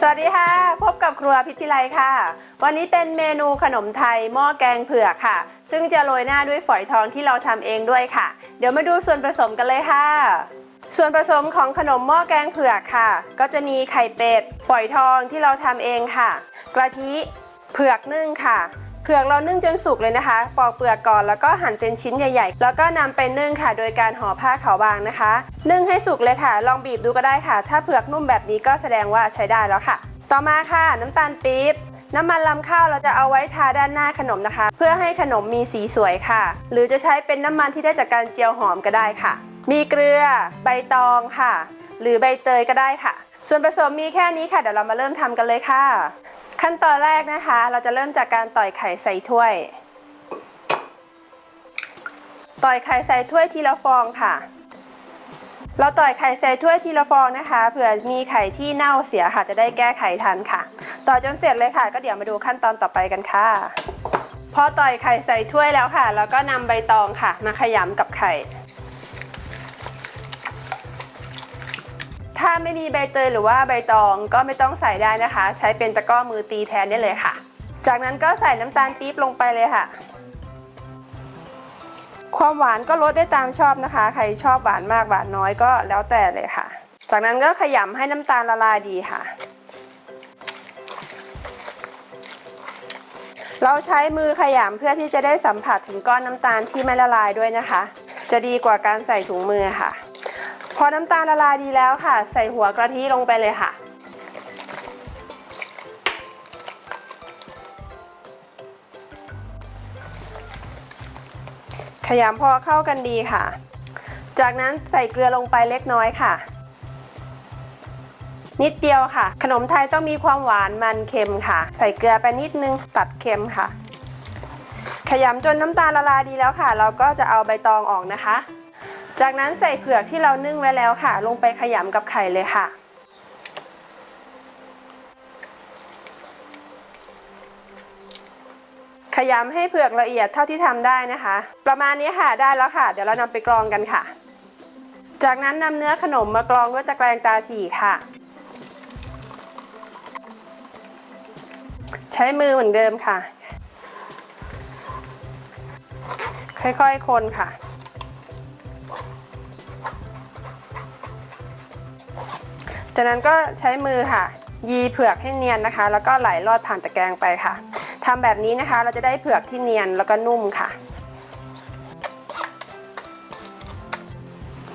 สวัสดีค่ะ พบกับครัวพิพิไลค่ะ วันนี้เป็นเมนูขนมไทยหม้อแกงเผือกค่ะ ซึ่งจะโรยหน้าด้วยฝอยทองที่เราทำเองด้วยค่ะ เดี๋ยวมาดูส่วนผสมกันเลยค่ะ ส่วนผสมของขนมหม้อแกงเผือกค่ะ ก็จะมีไข่เป็ด ฝอยทองที่เราทำเองค่ะ กะทิ เผือกนึ่งค่ะ เผือกเรานึ่งจนสุกเลยนะคะ ปอกเปลือกก่อนแล้วก็หั่นเป็นชิ้นใหญ่ ๆ แล้วก็นำไปนึ่งค่ะ โดยการห่อผ้าขาวบางนะคะ นึ่งให้สุกเลยค่ะ ลองบีบดูก็ได้ค่ะ ถ้าเผือกนุ่มแบบนี้ก็แสดงว่าใช้ได้แล้วค่ะ ต่อมาค่ะ น้ำตาลปี๊บน้ำมันลำข้าวเราจะเอาไว้ทาด้านหน้าขนมนะคะ เพื่อให้ขนมมีสีสวยค่ะ หรือจะใช้เป็นน้ำมันที่ได้จากการเจียวหอมก็ได้ค่ะ มีเกลือ ใบตองค่ะ หรือใบเตยก็ได้ค่ะ ส่วนผสมมีแค่นี้ค่ะเดี๋ยวเรามาเริ่มทำกันเลยค่ะ ขั้นตอนแรกนะคะ เราจะเริ่มจากการต่อยไข่ใส่ถ้วย ต่อยไข่ใส่ถ้วยทีละฟองค่ะ เราต่อยไข่ใส่ถ้วยทีละฟองนะคะเผื่อมีไข่ที่เน่าเสียค่ะ จะได้แก้ไขทันค่ะ ต่อจนเสร็จเลยค่ะ ก็เดี๋ยวมาดูขั้นตอนต่อไปกันค่ะ พอต่อยไข่ใส่ถ้วยแล้วค่ะ แล้วก็นำใบตองค่ะ มาขยำกับไข่ ถ้าไม่มีใบเตยหรือว่าใบตองก็ไม่ต้องใส่ได้นะคะ ใช้เป็นตะกร้อมือตีแทนได้เลยค่ะ จากนั้นก็ใส่น้ำตาลปี๊บลงไปเลยค่ะ ความหวานก็ลดได้ตามชอบนะคะ ใครชอบหวานมากหวานน้อยก็แล้วแต่เลยค่ะ จากนั้นก็ขยำให้น้ำตาลละลายดีค่ะ เราใช้มือขยำเพื่อที่จะได้สัมผัสถึงก้อนน้ำตาลที่ไม่ละลายด้วยนะคะ จะดีกว่าการใส่ถุงมือค่ะ พอน้ำตาลละลายดีแล้วค่ะ ใส่หัวกะทิลงไปเลยค่ะ ขยำพอเข้ากันดีค่ะ จากนั้นใส่เกลือลงไปเล็กน้อยค่ะ นิดเดียวค่ะ ขนมไทยต้องมีความหวานมันเค็มค่ะ ใส่เกลือไปนิดนึงตัดเค็มค่ะ ขยำจนน้ำตาลละลายดีแล้วค่ะ เราก็จะเอาใบตองออกนะคะ จากนั้นใส่เผือกที่เรานึ่งไว้แล้วค่ะ ลงไปขยำกับไข่เลยค่ะ ขยำให้เผือกละเอียดเท่าที่ทำได้นะคะ ประมาณนี้ค่ะได้แล้วค่ะ เดี๋ยวเรานำไปกรองกันค่ะ จากนั้นนำเนื้อขนมมากรองด้วยตะแกรงตาถี่ค่ะ ใช้มือเหมือนเดิมค่ะ ค่อยๆคนค่ะ จากนั้นก็ใช้มือค่ะ ยีเผือกให้เนียนนะคะ แล้วก็ไหลลอดผ่านตะแกรงไปค่ะทำแบบนี้นะคะเราจะได้เผือกที่เนียนแล้วก็นุ่มค่ะ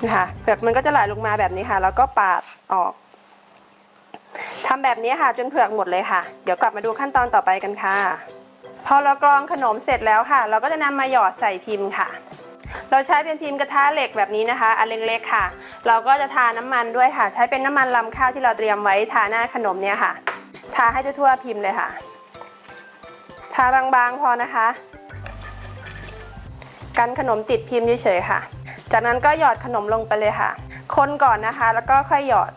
นะคะเผือกมันก็จะไหลลงมาแบบนี้ค่ะ แล้วก็ปาดออกทำแบบนี้ค่ะจนเผือกหมดเลยค่ะ เดี๋ยวกลับมาดูขั้นตอนต่อไปกันค่ะ พอเรากรองขนมเสร็จแล้วค่ะ เราก็จะนำมาหยอดใส่พิมพ์ค่ะ เราใช้เป็นพิมพ์กระทะเหล็กแบบนี้นะคะ อันเล็กๆค่ะ เราก็จะทาน้ำมันด้วยค่ะ ใช้เป็นน้ำมันลำข้าวที่เราเตรียมไว้ทาหน้าขนมเนี่ยค่ะ ทาให้ทั่วๆพิมพ์เลยค่ะ ทาบางๆพอนะคะ กันขนมติดพิมพ์เฉยๆค่ะ จากนั้นก็หยอดขนมลงไปเลยค่ะ คนก่อนนะคะ แล้วก็ค่อยหยอด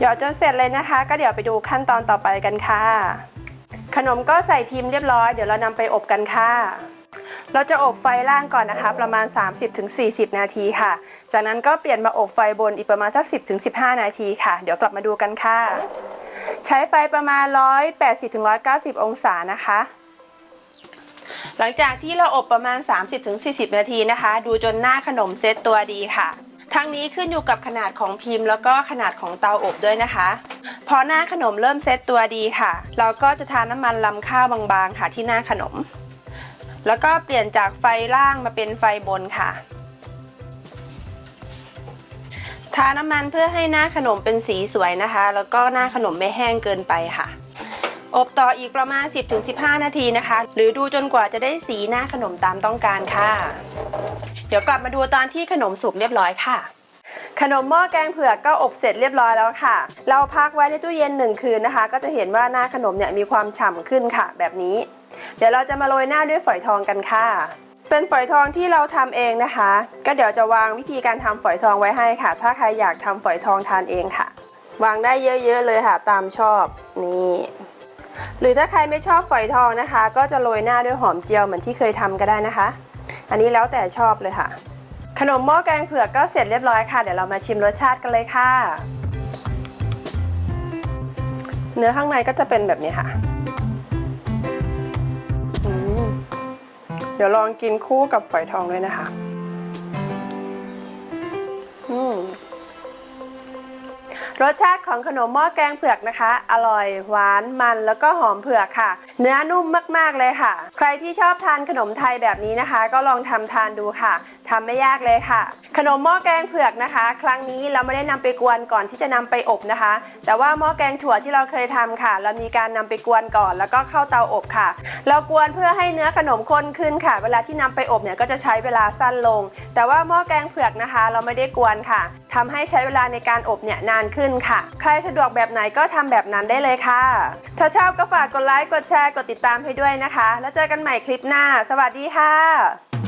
หยอดจนเสร็จเลยนะคะ ก็เดี๋ยวไปดูขั้นตอนต่อไปกันค่ะ ขนมก็ใส่พิมพ์เรียบร้อย เดี๋ยวเรานำไปอบกันค่ะ เราจะอบไฟล่างก่อนนะคะ ประมาณ 30-40 นาทีค่ะ จากนั้นก็เปลี่ยนมาอบไฟบนอีกประมาณสัก 10-15 นาทีค่ะ เดี๋ยวกลับมาดูกันค่ะ ใช้ไฟประมาณ 180-190 องศานะคะ หลังจากที่เราอบประมาณ 30-40 นาทีนะคะ ดูจนหน้าขนมเซตตัวดีค่ะทั้งนี้ขึ้นอยู่กับขนาดของพิมพ์แล้วก็ขนาดของเตาอบด้วยนะคะ พอหน้าขนมเริ่มเซตตัวดีค่ะ เราก็จะทาน้ำมันลำข้าวบางๆค่ะที่หน้าขนม แล้วก็เปลี่ยนจากไฟล่างมาเป็นไฟบนค่ะ ทาน้ำมันเพื่อให้หน้าขนมเป็นสีสวยนะคะ แล้วก็หน้าขนมไม่แห้งเกินไปค่ะ อบต่ออีกประมาณ 10-15 นาทีนะคะ หรือดูจนกว่าจะได้สีหน้าขนมตามต้องการค่ะ เดี๋ยวกลับมาดูตอนที่ขนมสุกเรียบร้อยค่ะ ขนมหม้อแกงเผือกก็อบเสร็จเรียบร้อยแล้วค่ะ เราพักไว้ในตู้เย็นหนึ่งคืนนะคะ ก็จะเห็นว่าหน้าขนมเนี่ยมีความฉ่ำขึ้นค่ะ แบบนี้ เดี๋ยวเราจะมาโรยหน้าด้วยฝอยทองกันค่ะ เป็นฝอยทองที่เราทำเองนะคะ ก็เดี๋ยวจะวางวิธีการทำฝอยทองไว้ให้ค่ะ ถ้าใครอยากทำฝอยทองทานเองค่ะ วางได้เยอะๆเลยค่ะ ตามชอบนี่หรือถ้าใครไม่ชอบฝอยทองนะคะ ก็จะโรยหน้าด้วยหอมเจียวเหมือนที่เคยทำก็ได้นะคะ อันนี้แล้วแต่ชอบเลยค่ะ ขนมหม้อแกงเผือกก็เสร็จเรียบร้อยค่ะ เดี๋ยวเรามาชิมรสชาติกันเลยค่ะ เนื้อข้างในก็จะเป็นแบบนี้ค่ะ เดี๋ยวลองกินคู่กับฝอยทองด้วยนะคะ รสชาติของขนมหม้อแกงเผือกนะคะ อร่อยหวานมันแล้วก็หอมเผือกค่ะ เนื้อนุ่มมากๆเลยค่ะ ใครที่ชอบทานขนมไทยแบบนี้นะคะ ก็ลองทำทานดูค่ะ ทำไม่ยากเลยค่ะ ขนมหม้อแกงเผือกนะคะ ครั้งนี้เราไม่ได้นำไปกวนก่อนที่จะนำไปอบนะคะ แต่ว่าหม้อแกงถั่วที่เราเคยทำค่ะ เรามีการนำไปกวนก่อน แล้วก็เข้าเตาอบค่ะ เรากวนเพื่อให้เนื้อขนมข้นขึ้นค่ะ เวลาที่นำไปอบเนี่ยก็จะใช้เวลาสั้นลง แต่ว่าหม้อแกงเผือกนะคะ เราไม่ได้กวนค่ะทำให้ใช้เวลาในการอบเนี่ยนานขึ้นค่ะ ใครสะดวกแบบไหนก็ทำแบบนั้นได้เลยค่ะ ถ้าชอบก็ฝากกดไลค์กดแชร์กดติดตามให้ด้วยนะคะ แล้วเจอกันใหม่คลิปหน้า สวัสดีค่ะ